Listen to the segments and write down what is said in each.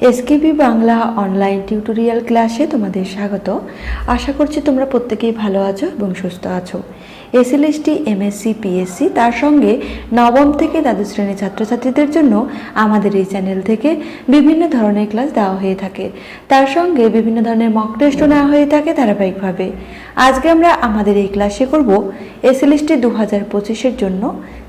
এসকেপি Bangla online tutorial ক্লাসে তোমাদের স্বাগত। আশা করছি তোমরা প্রত্যেকেই ভালো আছো এবং সুস্থ আছো। এসএলএসটি এমএসসি পিএসসি তার সঙ্গে নবম থেকে দ্বাদশ শ্রেণির ছাত্রছাত্রীদের জন্য আমাদের এই চ্যানেল থেকে বিভিন্ন ধরনের ক্লাস দেওয়া হয়ে থাকে। তার সঙ্গে বিভিন্ন ধরনের মক টেস্টও নেওয়া হয়ে থাকে ধারাবাহিকভাবে। আজকে আমরা আমাদের এই ক্লাসে করব এসএলএসটি দু হাজার পঁচিশের জন্য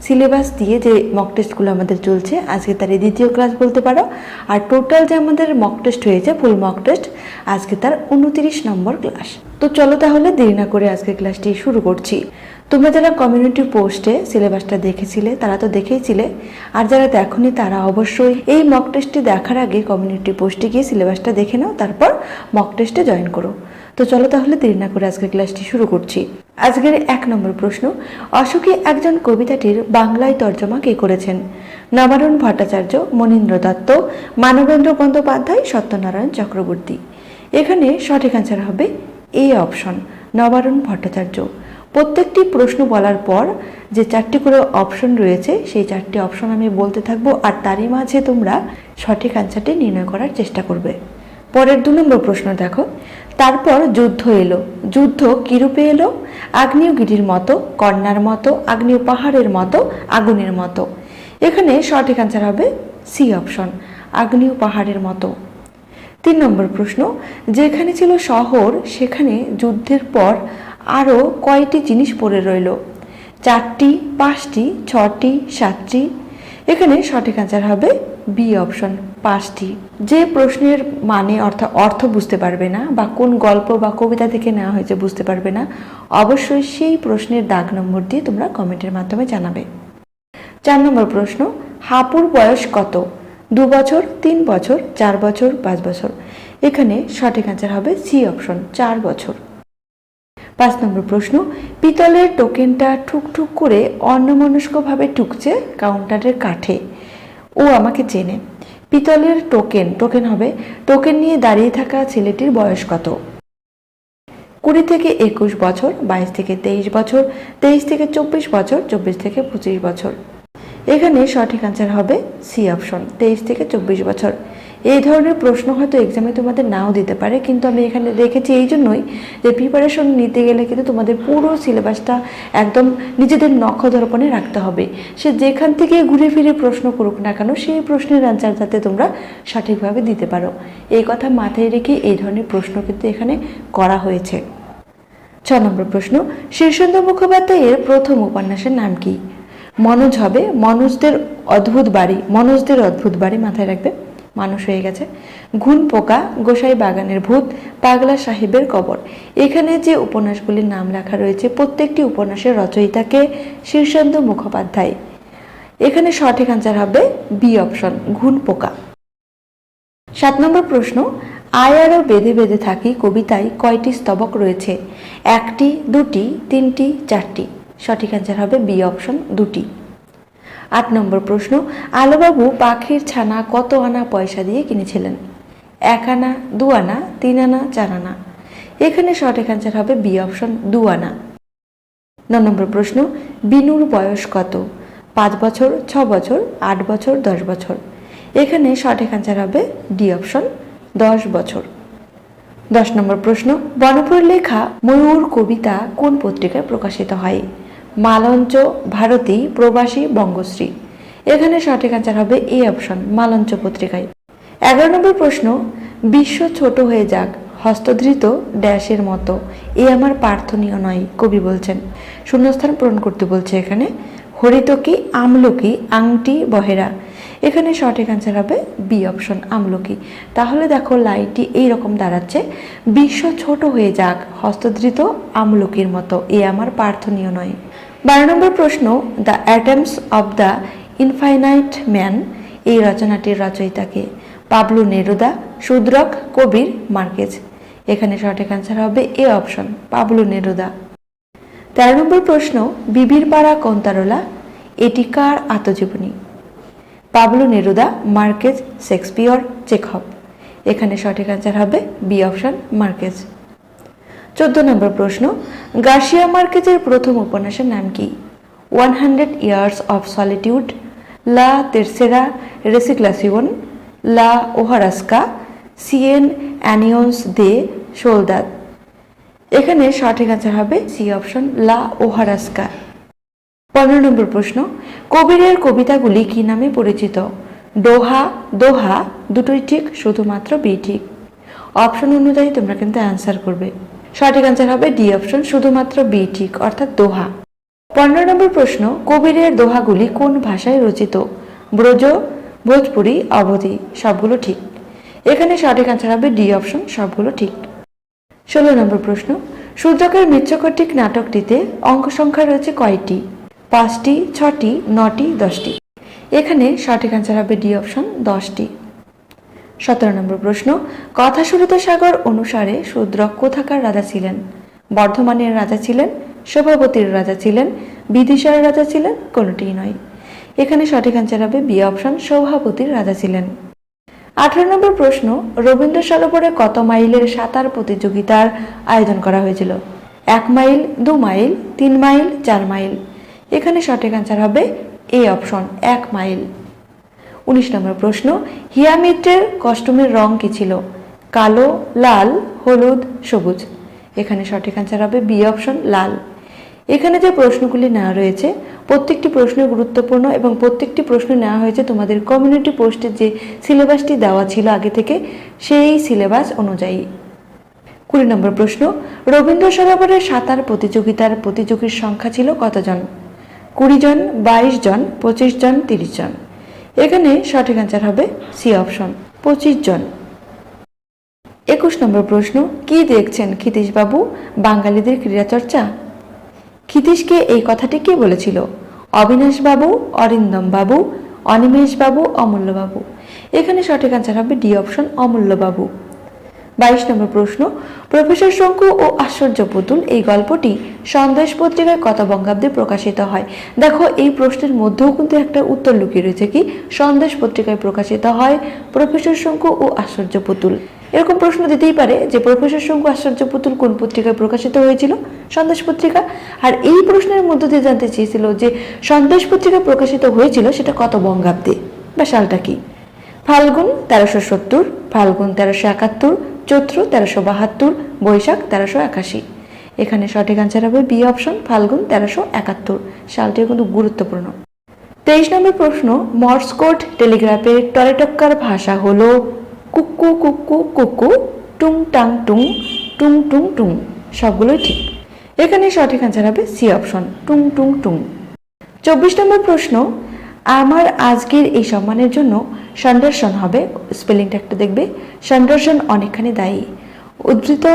সিলেবাস দিয়ে যে মক টেস্টগুলো আমাদের চলছে, আজকে তার এই দ্বিতীয় ক্লাস বলতে পারো। আর টোটাল যে আমাদের মক টেস্ট হয়েছে ফুল মক টেস্ট আজকে তার উনতিরিশ নম্বর ক্লাস তো চলো তাহলে দেরি না করে আজকে ক্লাসটি শুরু করছি। তোমরা যারা কমিউনিটি পোস্টে সিলেবাসটা দেখেছিলে, তারা তো দেখেইছিলে। আর যারা দেখনি, তারা অবশ্যই এই মক টেস্টটি দেখার আগে কমিউনিটি পোস্টে গিয়ে সিলেবাসটা দেখে নাও, তারপর মক টেস্টে জয়েন করো। তো চলো তাহলে দেরি না করে আজকের ক্লাসটি শুরু করছি। আজকের এক নম্বর প্রশ্ন, অশোকে একজন কবিতাটির বাংলায় তর্জমা কে করেছেন? নবারুণ ভট্টাচার্য, মনীন্দ্র দত্ত, মানবেন্দ্র বন্দ্যোপাধ্যায়, সত্যনারায়ণ চক্রবর্তী। এখানে সঠিক অ্যান্সার হবে এই অপশন নবারুণ ভট্টাচার্য প্রত্যেকটি প্রশ্ন বলার পর যে চারটি করে অপশন রয়েছে, সেই চারটি অপশন আমি বলতে থাকব আর তারই মাঝে তোমরা সঠিক অ্যান্সারটি নির্ণয় করার চেষ্টা করবে। পরের দু নম্বর প্রশ্ন দেখো। তারপর যুদ্ধ এলো। যুদ্ধ কিরূপে এলো? আগ্নেয়গিরির মতো, কন্যার মতো, আগ্নেয় পাহাড়ের মতো, আগুনের মতো। এখানে সঠিক অ্যান্সার হবে সি অপশন আগ্নেয় পাহাড়ের মতো। তিন নম্বর প্রশ্ন, যেখানে ছিল শহর, সেখানে যুদ্ধের পর আরও কয়টি জিনিস পড়ে রইল? চারটি, পাঁচটি, ছটি, সাতটি? এখানে সঠিক অ্যান্সার হবে বি অপশন পাঁচটি। যে প্রশ্নের মানে অর্থাৎ অর্থ বুঝতে পারবে না বা কোন গল্প বা কবিতা থেকে নেওয়া হয়েছে বুঝতে পারবে না, অবশ্যই সেই প্রশ্নের দাগ নম্বর দিয়ে তোমরা কমেন্টের মাধ্যমে জানাবে। চার নম্বর প্রশ্ন, হাপুর বয়স কত? দু বছর, তিন বছর, চার বছর, পাঁচ বছর। এখানে সঠিক অ্যান্সার হবে সি অপশন চার বছর। পাঁচ নম্বর প্রশ্ন, পিতলের টোকেনটা ঠুকঠুক করে অন্যমনস্কভাবে টুকছে কাউন্টারের কাঠে। ও আমাকে চেনে। পিতলের টোকেন টোকেন হবে, টোকেন নিয়ে দাঁড়িয়ে থাকা ছেলেটির বয়স কত? কুড়ি থেকে একুশ বছর, বাইশ থেকে তেইশ বছর, তেইশ থেকে চব্বিশ বছর, চব্বিশ থেকে পঁচিশ বছর। এখানে সঠিক অ্যান্সার হবে সি অপশন তেইশ থেকে চব্বিশ বছর। এই ধরনের প্রশ্ন হয়তো এক্সামে তোমাদের নাও দিতে পারে, কিন্তু আমি এখানে রেখেছি এই জন্যই যে প্রিপারেশন নিতে গেলে কিন্তু তোমাদের পুরো সিলেবাসটা একদম নিজেদের নখদর্পণে রাখতে হবে। সে যেখান থেকে ঘুরে ফিরে প্রশ্ন করুক না কেন, সেই প্রশ্নের অ্যান্সার যাতে তোমরা সঠিকভাবে দিতে পারো। এই কথা মাথায় রেখে এই ধরনের প্রশ্ন কিন্তু এখানে করা হয়েছে। ছ নম্বর প্রশ্ন, শীর্ষেন্দু মুখোপাধ্যায়ের প্রথম উপন্যাসের নাম কি? মনোজ হবে। মনোজদের অদ্ভুত বাড়ি, মনোজদের অদ্ভুত বাড়ি মাথায় রাখবে। মানুষ হয়ে গেছে। ঘুন পোকা, গোসাই বাগানের ভূত, পাগলা সাহেবের কবর। এখানে যে উপন্যাসগুলির নাম লেখা রয়েছে, প্রত্যেকটি উপন্যাসের রচয়িতাকে শীর্ষেন্দু মুখোপাধ্যায়। এখানে সঠিক অ্যান্সার হবে বি অপশন ঘুন পোকা। সাত নম্বর প্রশ্ন, আয় আরও বেঁধে বেঁধে থাকি কবিতায় কয়টি স্তবক রয়েছে? একটি, দুটি, তিনটি, চারটি। সঠিক অ্যান্সার হবে বি অপশন দুটি। আট নম্বর প্রশ্ন, আলোবাবু পাখির ছানা কত আনা পয়সা দিয়ে কিনেছিলেন? এক আনা, দু আনা, তিন আনা, চার আনা? এখানে সঠিক অ্যান্সার হবে বি অপশন দু আনা। ন নম্বর প্রশ্ন, বিনুর বয়স কত? পাঁচ বছর, ছ বছর, আট বছর, দশ বছর? এখানে সঠিক অ্যান্সার হবে ডি অপশন দশ বছর। দশ নম্বর প্রশ্ন বনপুর লেখা ময়ূর কবিতা কোন পত্রিকায় প্রকাশিত হয়? মালঞ্চ ভারতী প্রবাসী বঙ্গশ্রী। এখানে সঠিক অ্যান্সার হবে এ অপশন মালঞ্চ পত্রিকায়। এগারো নম্বর প্রশ্ন, বিশ্ব ছোট হয়ে যাক, হস্তধৃত ড্যাশের মতো। এ আমার প্রার্থনীয় নয়, কবি বলছেন। শূন্যস্থান পূরণ করতে বলছে এখানে হরিতকি আমলকি আংটি, বহেরা। এখানে সঠিক অ্যান্সার হবে বি অপশন আমলকি তাহলে দেখো লাইনটি এই রকম দাঁড়াচ্ছে, বিশ্ব ছোট হয়ে যাক, হস্তধৃত আমলকির মতো। এ আমার প্রার্থনীয় নয়। বারো নম্বর প্রশ্ন, the atoms of the infinite man এই রচনাটির রচয়িতাকে Pablo Neruda Shudraka Kabir Marquez. এখানে সঠিক অ্যান্সার হবে এ অপশন পাবলু নেরুদা। তেরো নম্বর প্রশ্ন বিবির পাড়া কন্তারোলা এটি কার আত্মজীবনী? Pablo Neruda, Marquez, Shakespeare Chekhov এখানে সঠিক অ্যান্সার হবে বি অপশন মার্কেজ। চোদ্দ নম্বর প্রশ্ন, গার্সিয়া মার্কেজের প্রথম উপন্যাসের নাম কি? One hundred years of solitude La Tercera Resignación লা ওহারাস্কা সিএন অ্যানিয়ন্স দে সোলদাদ এখানে সঠিক আনসার হবে সি অপশন লা ওহারাস্কা পনেরো নম্বর প্রশ্ন, কবিরের কবিতাগুলি কি নামে পরিচিত? দোহা দোহা, দুটোই ঠিক, শুধুমাত্র বি ঠিক। অপশন অনুযায়ী তোমরা কিন্তু অ্যান্সার করবে। সঠিক অ্যান্সার হবে ডি অপশন শুধুমাত্র বি ঠিক, অর্থাৎ দোহা। পনেরো নম্বর প্রশ্ন, কবিরের দোহাগুলি কোন ভাষায় রচিত? ব্রজ, ভোজপুরি, অবধি, সবগুলো ঠিক। এখানে সঠিক অ্যান্সার হবে ডি অপশন সবগুলো ঠিক। ষোলো নম্বর প্রশ্ন সূর্যকের মিত্রকটিক নাটকটিতে অঙ্ক সংখ্যা রয়েছে কয়টি? পাঁচটি, ছটি, নটি, দশটি। এখানে সঠিক অ্যান্সার হবে ডি অপশন দশটি। সতেরো নম্বর প্রশ্ন কথা সাগর অনুসারে শূদ্রক কোথাকার রাজা ছিলেন। বর্ধমানের রাজা ছিলেন শোভাবতীর রাজা ছিলেন, বিদিশার রাজা ছিলেন, কোনোটিই নয়। এখানে সঠিক অ্যান্সার হবে বি অপশন শোভাবতীর রাজা ছিলেন। আঠারো নম্বর প্রশ্ন, রবীন্দ্র সরোবরে কত মাইলের সাঁতার প্রতিযোগিতার আয়োজন করা হয়েছিল? এক মাইল, দু মাইল, তিন মাইল, চার মাইল। এখানে সঠিক অ্যান্সার হবে এ অপশন, এক মাইল। উনিশ নম্বর প্রশ্ন হিয়া মিত্রের রং কি ছিল? কালো, লাল, হলুদ, সবুজ। এখানে সঠিক অ্যান্সার হবে বি অপশন, লাল। এখানে যে প্রশ্নগুলি নেওয়া রয়েছে, প্রত্যেকটি প্রশ্ন গুরুত্বপূর্ণ এবং প্রত্যেকটি প্রশ্ন নেওয়া হয়েছে তোমাদের কমিউনিটি পোস্টের যে সিলেবাসটি দেওয়া ছিল আগে থেকে, সেই সিলেবাস অনুযায়ী। কুড়ি নম্বর প্রশ্ন, রবীন্দ্র সরোবরের সাঁতার প্রতিযোগিতার প্রতিযোগীর সংখ্যা ছিল কতজন? কুড়ি জন, বাইশ জন, পঁচিশ জন, তিরিশ জন। এখানে সঠিক অ্যান্সার হবে সি অপশন পঁচিশ জন। একুশ নম্বর প্রশ্ন, কি দেখছেন ক্ষিতীশবাবু? বাঙালিদের ক্রীড়াচর্চা? ক্ষিতীশকে এই কথাটি কে বলেছিল? অবিনাশবাবু বাবু অনিমেষবাবু, অমূল্যবাবু। এখানে সঠিক অ্যান্সার হবে ডি অপশন অমূল্যবাবু। বাইশ নম্বর প্রশ্ন, প্রফেসর শঙ্কু ও আশ্চর্য পুতুল এই গল্পটি সন্দেশ পত্রিকায় কত বঙ্গাব্দে প্রকাশিত হয়। দেখো, এই প্রশ্নের মধ্যেও কিন্তু একটা উত্তর লুকিয়ে রয়েছে কি? সন্দেশ পত্রিকায় প্রকাশিত হয় প্রফেসর শঙ্কু ও আশ্চর্য পুতুল। এরকম প্রশ্ন দিতেই পারে যে প্রফেসর শঙ্কু আশ্চর্য পুতুল কোন পত্রিকায় প্রকাশিত হয়েছিল? সন্দেশ পত্রিকা? আর এই প্রশ্নের মধ্য দিয়ে জানতে চেয়েছিল যে সন্দেশ পত্রিকা প্রকাশিত হয়েছিল সেটা কত বঙ্গাব্দে বা সালটা কি? ফাল্গুন তেরোশো সত্তর, ফাল্গুন তেরোশো একাত্তর চৈত্র তেরোশো বাহাত্তর, বৈশাখ তেরোশো একাশি। এখানে সঠিক আনসার হবে বি অপশন ফাল্গুন তেরোশো একাত্তর। সালটিও কিন্তু গুরুত্বপূর্ণ। তেইশ নম্বর প্রশ্ন মর্স কোড টেলিগ্রাফের টরেটক্কার ভাষা হল কুক্কু কুক্কু কুকু, টুং টাং টুং টুং টুং টুং। সবগুলোই ঠিক। এখানে সঠিক আনসার হবে সি অপশন টুং টুং টুং। চব্বিশ নম্বর প্রশ্ন আমার আজকের এই সম্মানের জন্য সন্ডার্শন হবে, স্পেলিংটা একটু দেখবে সন্ডার্শন অনেকখানি দায়ী। উদ্ধৃত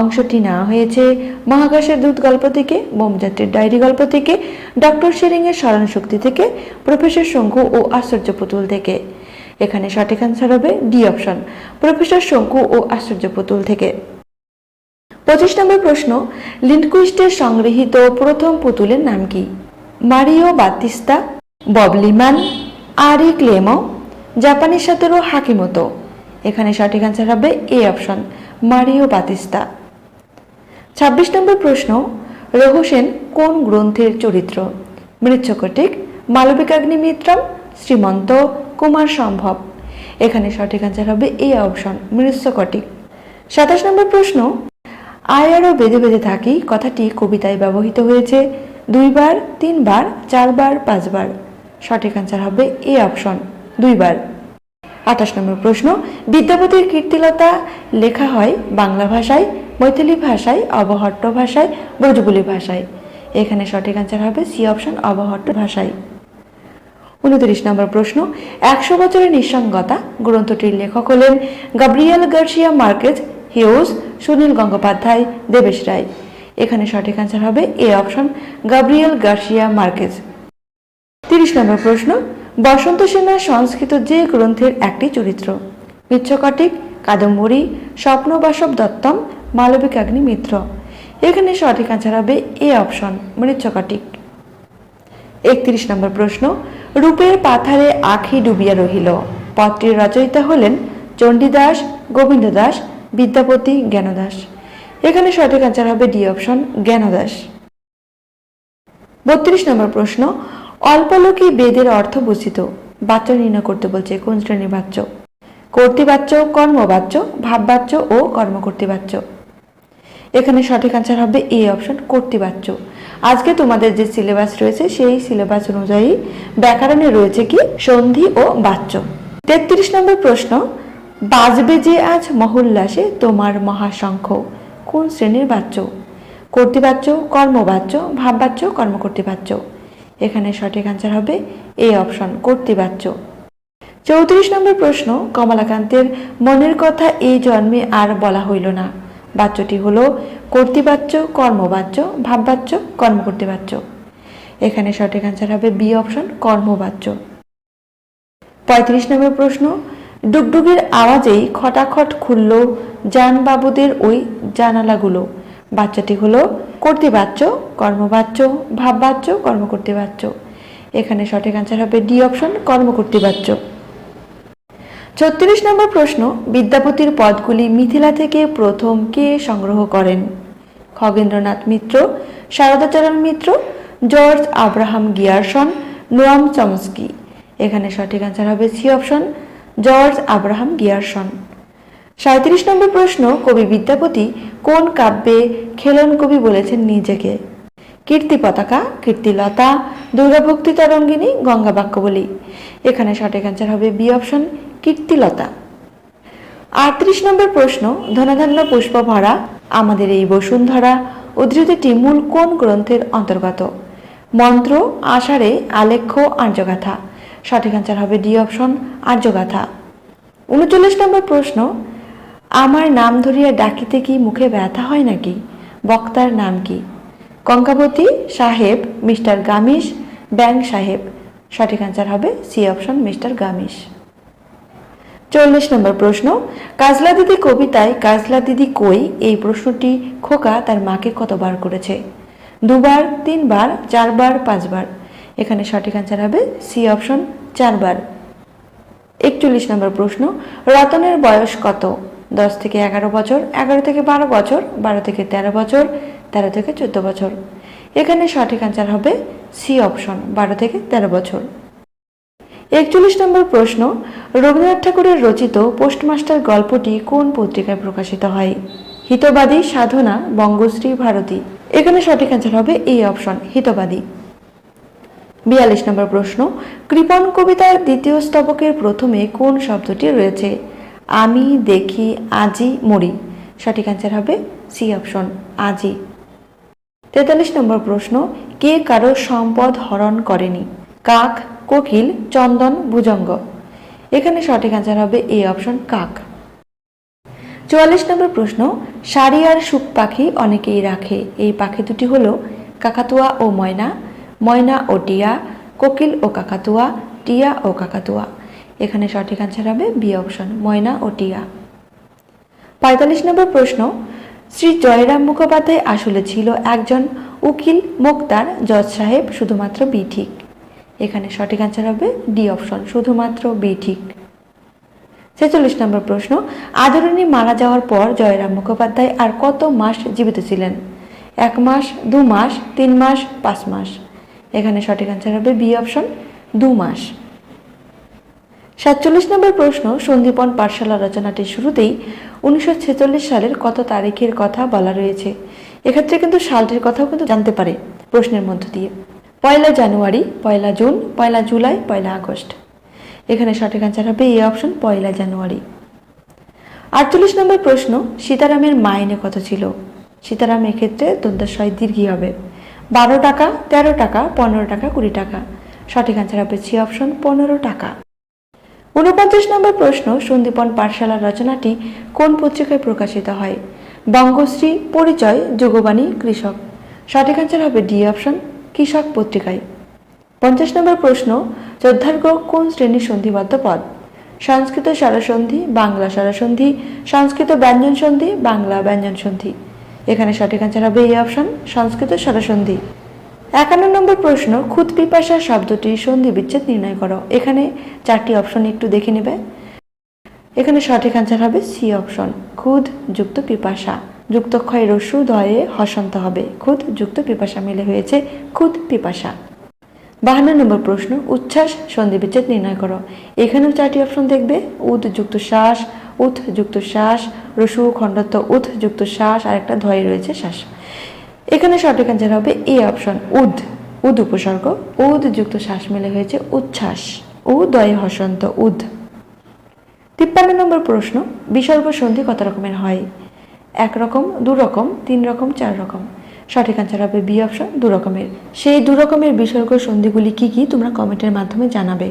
অংশটি নেওয়া হয়েছে মহাকাশের দূত গল্প থেকে বোমযাত্রীর ডায়েরি গল্প থেকে, ডক্টর শেরিংয়ের স্মরণ শক্তি থেকে, প্রফেসর শঙ্কু ও আশ্চর্য পুতুল থেকে। এখানে সঠিক অ্যান্সার হবে ডি অপশন, প্রফেসর শঙ্কু ও আশ্চর্য পুতুল থেকে। পঁচিশ নম্বর প্রশ্ন, লিন্ডকুইস্টের সংগৃহীত প্রথম পুতুলের নাম কি? মারিও বাতিস্তা ববলিমান আরি ক্লেমো জাপানি সাতেরো হাকিমতো এখানে সঠিক অ্যান্সার হবে এ অপশন মারিও বাতিস্তা। ছাব্বিশ নম্বর প্রশ্ন, রহসেন কোন গ্রন্থের চরিত্র? মৃচ্ছকটিক মালবিকাগ্নিমিত্রম শ্রীমন্ত কুমার সম্ভব। এখানে সঠিক অ্যান্সার হবে এ অপশন মৃচ্ছকটিক সাতাশ নম্বর প্রশ্ন, আয় আরও বেঁধে বেঁধে থাকি, কথাটি কবিতায় ব্যবহৃত হয়েছে, দুইবার, তিনবার, চারবার, পাঁচবার। সঠিক অ্যান্সার হবে এ অপশন দুইবার। আঠাশ নম্বর প্রশ্ন, বিদ্যাপতির কীর্তিলতা লেখা হয় বাংলা ভাষায়, মৈথিলি ভাষায়, অবহট্ট ভাষায় ব্রজবুলি ভাষায়। এখানে সঠিক অ্যান্সার হবে সি অপশন অবহট্ট ভাষায়। উনত্রিশ নম্বর প্রশ্ন, একশো বছরের নিঃসঙ্গতা, গ্রন্থটির লেখক হলেন Gabriel Garcia Marquez, Hughes, Sunil Gangopadhyay, Debesh Ray. এখানে সঠিক অ্যান্সার হবে A option Gabriel Garcia Marquez. তিরিশ নম্বর প্রশ্ন, বসন্ত সেনার সংস্কৃত যে গ্রন্থের একটি চরিত্র। মিচ্ছকটিক কাদম্বরী, স্বপ্নবাসব দত্তম, মালবিকাগ্নি মিত্র। এখানে সঠিক অ্যান্সার হবে এ অপশন মৃচ্ছকটিক। একত্রিশ নম্বর প্রশ্ন, রূপের পাথারে আখি ডুবিয়া রহিল। পত্রের রচয়িতা হলেন চণ্ডীদাস গোবিন্দ দাস বিদ্যাপতি জ্ঞানদাস। এখানে সঠিক অ্যান্সার হবে ডি অপশন জ্ঞানদাস। বত্রিশ নম্বর প্রশ্ন অল্পলোকী বেদের অর্থ বুঝিত। বাচ্চা নির্ণয় করতে বলছে কোন শ্রেণির বাচ্চ? কর্তৃবাচ্য, কর্মবাচ্য, ভাববাচ্য ও কর্মকর্তৃবাচ্য। এখানে সঠিক আনসার হবে এ অপশন কর্তৃবাচ্য। আজকে তোমাদের যে সিলেবাস রয়েছে, সেই সিলেবাস অনুযায়ী ব্যাকরণে রয়েছে কি সন্ধি ও বাচ্য। তেত্রিশ নম্বর প্রশ্ন, বাজবে যে আজ মহল্লাসে তোমার মহাশঙ্খ? কোন শ্রেণির বাচ্য কর্তৃবাচ্য, কর্মবাচ্য, ভাববাচ্য, কর্মকর্তৃবাচ্য। এখানে সঠিক আনসার হবে এ অপশন কর্তৃবাচ্য। চৌত্রিশ নম্বর প্রশ্ন, কমলাকান্তের মনের কথা এই জন্মে আর বলা হইল না। বাচ্যটি হলো কর্তৃবাচ্য, কর্মবাচ্য, ভাববাচ্য, কর্মকর্তৃবাচ্য। এখানে সঠিক আনসার হবে বি অপশন কর্মবাচ্য। পঁয়ত্রিশ নম্বর প্রশ্ন, ডুগডুগের আওয়াজেই খটাখট খুলল জানবাবুদের ওই জানালাগুলো। বাচ্চাটি হলো কর্তৃবাচ্য, কর্মবাচ্য, ভাববাচ্য, কর্মকর্তৃবাচ্য। এখানে সঠিক আনসার হবে ডি অপশন কর্মকর্তৃবাচ্য। ছত্রিশ নম্বর প্রশ্ন, বিদ্যাপতির পদগুলি মিথিলা থেকে প্রথম কে সংগ্রহ করেন? Khagendranath Mitra, Sharadacharan Mitra, George Abraham Grierson, Noam Chomsky. এখানে সঠিক আনসার হবে C option George Abraham Grierson. সাঁত্রিশ নম্বর প্রশ্ন, কবি বিদ্যাপতি কোন কাব্যে খেলন কবি বলেছেন নিজেকে? কীর্তি পতাকা কীর্তিলতা দুর্গাভক্তি তরঙ্গিনী, গঙ্গা বাক্য বলি। এখানে সঠিক অ্যান্সার হবে বি অপশন কীর্তিলতা আটত্রিশ নম্বর প্রশ্ন, ধনাধান্য পুষ্প ভরা আমাদের এই বসুন্ধরা উদ্ধৃতিটি মূল কোন গ্রন্থের অন্তর্গত? মন্ত্র, আষাঢ়ে আলেখ্য, আর্যগাথা। সঠিক অ্যান্সার হবে ডি অপশন আর্যগাথা। উনচল্লিশ নম্বর প্রশ্ন আমার নাম ধরিয়া ডাকিতে কি মুখে ব্যথা হয় নাকি? বক্তার নাম কি? কঙ্কাবতী সাহেব, মিস্টার গামিস ব্যাং সাহেব। সঠিক অ্যান্সার হবে সি অপশন মিস্টার গামিস চল্লিশ নম্বর প্রশ্ন, কাজলা দিদি কবিতায় কাজলা দিদি কই? এই প্রশ্নটি খোকা তার মাকে কতবার করেছে? দুবার, তিনবার, চারবার, পাঁচবার। এখানে সঠিক অ্যান্সার হবে সি অপশন চারবার। একচল্লিশ নম্বর প্রশ্ন, রতনের বয়স কত? দশ থেকে এগারো বছর, এগারো থেকে বারো বছর, বারো থেকে তেরো বছর, তেরো থেকে চোদ্দ বছর। এখানে সঠিক অ্যান্সার হবে সি অপশন বারো থেকে তেরো বছর। একচল্লিশ নম্বর প্রশ্ন, রবীন্দ্রনাথ ঠাকুরের রচিত পোস্টমাস্টার গল্পটি কোন পত্রিকায় প্রকাশিত হয়? হিতবাদী সাধনা, বঙ্গশ্রী, ভারতী। এখানে সঠিক অ্যান্সার হবে এই অপশন হিতবাদী। বিয়াল্লিশ নম্বর প্রশ্ন কৃপণ কবিতার দ্বিতীয় স্তবকের প্রথমে কোন শব্দটি রয়েছে? আমি দেখি আজি মরি। সঠিক অ্যান্সার হবে সি অপশন, আজি। তেতাল্লিশ নম্বর প্রশ্ন, কে কারও সম্পদ হরণ করেনি? কাক, কোকিল, চন্দন, ভুজঙ্গ? এখানে সঠিক অ্যান্সার হবে এ অপশন, কাক। চুয়াল্লিশ নম্বর প্রশ্ন, শাড়ি আর সুখ পাখি অনেকেই রাখে। এই পাখি দুটি হলো কাকাতুয়া ও ময়না। ময়না ও টিয়া, কোকিল ও কাকাতুয়া, টিয়া ও কাকাতুয়া। এখানে সঠিক অ্যান্সার হবে বি অপশন ময়না ও টিয়া। পঁয়তাল্লিশ নম্বর প্রশ্ন, শ্রী জয়রাম মুখোপাধ্যায় আসলে ছিল একজন উকিল, মোক্তার, জজ সাহেব, শুধুমাত্র বি ঠিক। এখানে সঠিক অ্যান্সার হবে ডি অপশন শুধুমাত্র বি ঠিক। ছেচল্লিশ নম্বর প্রশ্ন, আদরণী মারা যাওয়ার পর জয়রাম মুখোপাধ্যায় আর কত মাস জীবিত ছিলেন? এক মাস, দু মাস, তিন মাস, পাঁচ মাস। এখানে সঠিক অ্যান্সার হবে বি অপশন দু মাস। সাতচল্লিশ নম্বর প্রশ্ন সন্দীপন পাঠশালা রচনাটির শুরুতেই উনিশশো ছেচল্লিশ সালের কত তারিখের কথা বলা রয়েছে। এক্ষেত্রে কিন্তু সালটির কথাও কিন্তু জানতে পারে প্রশ্নের মধ্য দিয়ে। পয়লা জানুয়ারি, পয়লা জুন, পয়লা জুলাই, পয়লা আগস্ট। এখানে সঠিক অ্যান্সার হবে এই অপশন পয়লা জানুয়ারি। আটচল্লিশ নম্বর প্রশ্ন, সীতারামের মাইনে কত ছিল? সীতারাম এক্ষেত্রে দন্তাশয় দীর্ঘি হবে। বারো টাকা, তেরো টাকা, পনেরো টাকা, কুড়ি টাকা। সঠিক অ্যান্সার হবে সি অপশন পনেরো টাকা। ঊনপঞ্চাশ নম্বর প্রশ্ন সন্দীপন পাঠশালা রচনাটি কোন পত্রিকায় প্রকাশিত হয়? বঙ্গশ্রী, পরিচয়, যুগবাণী, কৃষক। সঠিক অ্যান্সার হবে ডি অপশন, কৃষক পত্রিকায়। পঞ্চাশ নম্বর প্রশ্ন, যোদ্ধার্ঘ কোন শ্রেণির সন্ধিবদ্ধ পদ? সংস্কৃত স্বরসন্ধি, বাংলা স্বরসন্ধি, সংস্কৃত ব্যঞ্জন সন্ধি, বাংলা ব্যঞ্জন সন্ধি। এখানে সঠিক অ্যান্সার হবে এই অপশন, সংস্কৃত স্বরসন্ধি। একান্ন নম্বর প্রশ্ন, খুদ পিপাসা শব্দটি সন্ধি বিচ্ছেদ নির্ণয় করো। এখানে চারটি অপশন একটু দেখে নেবে। এখানে সঠিক অ্যান্সার হবে সি অপশন খুদ যুক্ত পিপাসা। যুক্তক্ষয় রস্যু দয়ে হসন্ত হবে। খুদ যুক্ত পিপাসা মিলে হয়েছে, খুদ পিপাসা। বাহান্ন নম্বর প্রশ্ন, উচ্ছ্বাস সন্ধি বিচ্ছেদ নির্ণয় করো। এখানেও চারটি অপশন দেখবে, উদ যুক্ত শ্বাস। উথ যুক্ত শ্বাস। রসু খণ্ডত্ব। উথ যুক্ত শ্বাস। আর একটা ধয়ে রয়েছে, শ্বাস। এখানে সঠিক অ্যান্সার হবে এ অপশন উদ। উদ উপসর্গ। উদ যুক্ত শ্বাস মিলে হয়েছে উচ্ছ্বাস। উ দয়ে হসন্ত উদ। তিপ্পান্ন নম্বর প্রশ্ন, বিসর্গ সন্ধি কত রকমের হয়? এক রকম, দু রকম, তিন রকম, চার রকম। সঠিক অ্যান্সার হবে বি অপশন দু রকমের। সেই দু রকমের বিসর্গ সন্ধিগুলি কি কি তোমরা কমেন্টের মাধ্যমে জানাবে।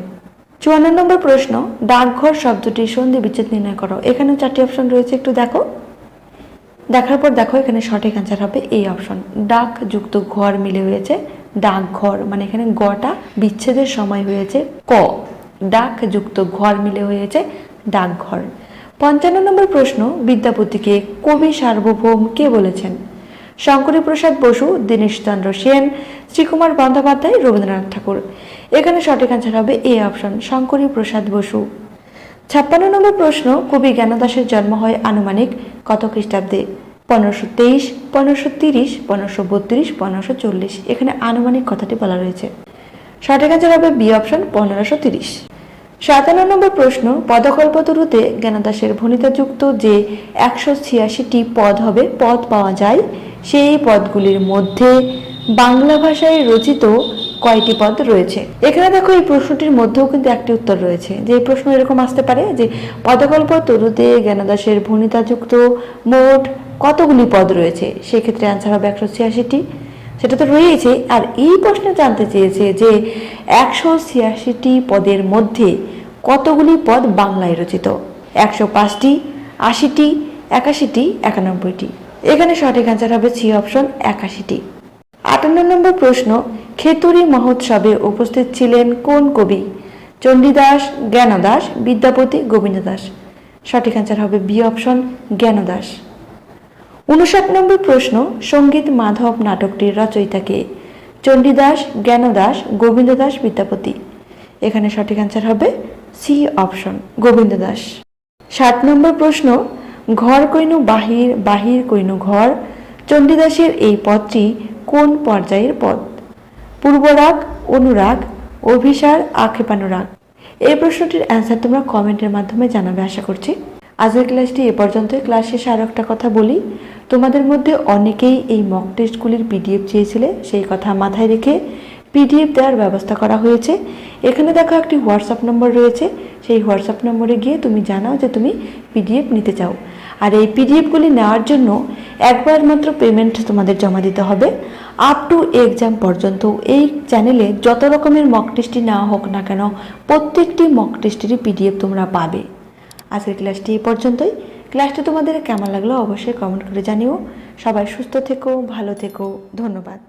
চুয়ান্ন নম্বর প্রশ্ন, ডাকঘর শব্দটি সন্ধি বিচ্ছেদ নির্ণয় করো। এখানে চারটি অপশন রয়েছে, একটু দেখো। দেখার পর দেখো, এখানে সঠিক অ্যান্সার হবে এই অপশন ডাক যুক্ত ঘর মিলে হয়েছে। ডাকঘর মানে এখানে গটা বিচ্ছেদের সময় হয়েছে। ক, ডাক যুক্ত ঘর মিলে হয়েছে। ডাকঘর পঞ্চান্ন নম্বর প্রশ্ন, বিদ্যাপতিকে কবি সার্বভৌম কে বলেছেন? শঙ্করী প্রসাদ বসু, দীনেশচন্দ্র সেন, শ্রীকুমার বন্দ্যোপাধ্যায়, রবীন্দ্রনাথ ঠাকুর। এখানে সঠিক অ্যান্সার হবে এ অপশন শঙ্করী প্রসাদ বসু। ছাপ্পান্ন নম্বর প্রশ্ন, কবি জ্ঞানদাসের জন্ম হয় আনুমানিক কত খ্রিস্টাব্দে? পনেরোশো তেইশ, পনেরোশো তিরিশ, পনেরোশো বত্রিশ, পনেরোশো চল্লিশ। এখানে আনুমানিক কথাটি বলা রয়েছে। সঠিক অ্যান্সার হবে বি অপশন পনেরোশো তিরিশ। সাতান্ন নম্বর প্রশ্ন পদকল্পতরুতে জ্ঞানদাসের ভনিতাযুক্ত যে একশো ছিয়াশিটি পদ হবে, পদ পাওয়া যায়, সেই পদগুলির মধ্যে বাংলা ভাষায় রচিত কয়টি পদ রয়েছে। এখানে দেখো এই প্রশ্নটির মধ্যেও কিন্তু একটি উত্তর রয়েছে। যে প্রশ্ন এরকম আসতে পারে যে পদকল্প, তরুতে, জ্ঞানদাসের ভনিতাযুক্ত মোট কতগুলি পদ রয়েছে? সেক্ষেত্রে অ্যান্সার হবে একশো ছিয়াশিটি। সেটা তো রয়েছে আর এই প্রশ্নে জানতে চেয়েছে যে একশো ছিয়াশিটি পদের মধ্যে কতগুলি পদ বাংলায় রচিত? একশো পাঁচটি, আশিটি, একাশিটি, একানব্বইটি। এখানে সঠিক অ্যান্সার হবে সি অপশন একাশিটি। আটান্ন নম্বর প্রশ্ন খেতুরি মহোৎসবে উপস্থিত ছিলেন কোন কবি? চণ্ডীদাস, জ্ঞানদাস, বিদ্যাপতি গোবিন্দ দাস সঠিক অ্যান্সার হবে বি অপশন জ্ঞানদাস। উনষাট নম্বর প্রশ্ন, সংগীত মাধব নাটকটির রচয়িতাকে চণ্ডীদাস, জ্ঞানদাস গোবিন্দ দাস বিদ্যাপতি। এখানে সঠিক অ্যান্সার হবে সি অপশন গোবিন্দ দাস ষাট নম্বর প্রশ্ন, ঘর কইনু বাহির বাহির কইনু ঘর? চণ্ডীদাসের এই পদটি কোন পর্যায়ের পদ? পূর্বরাগ, অনুরাগ, অভিসার, আক্ষেপানুরাগ। এই প্রশ্নটির অ্যান্সার তোমরা কমেন্টের মাধ্যমে জানাবে, আশা করছি। আজকের ক্লাসটি এ পর্যন্তই। ক্লাস শেষে আরও একটা কথা বলি। তোমাদের মধ্যে অনেকেই এই মক টেস্টগুলির পিডিএফ চেয়েছিলে, সেই কথা মাথায় রেখে পিডিএফ দেওয়ার ব্যবস্থা করা হয়েছে। এখানে দেখো একটি হোয়াটসঅ্যাপ নম্বর রয়েছে। সেই হোয়াটসঅ্যাপ নম্বরে গিয়ে তুমি জানাও যে তুমি পিডিএফ নিতে চাও। আর এই পিডিএফগুলি নেওয়ার জন্য একবার মাত্র পেমেন্ট তোমাদের জমা দিতে হবে। আপ টু এক্সাম পর্যন্ত এই চ্যানেলে যত রকমের মক টেস্টই নেওয়া হোক না কেন, প্রত্যেকটি মক টেস্টেরই পিডিএফ তোমরা পাবে। আজকের ক্লাসটি এই পর্যন্তই। ক্লাসটি তোমাদের কেমন লাগল অবশ্যই কমেন্ট করে জানিও। সবাই সুস্থ থেকো, ভালো থেকো, ধন্যবাদ।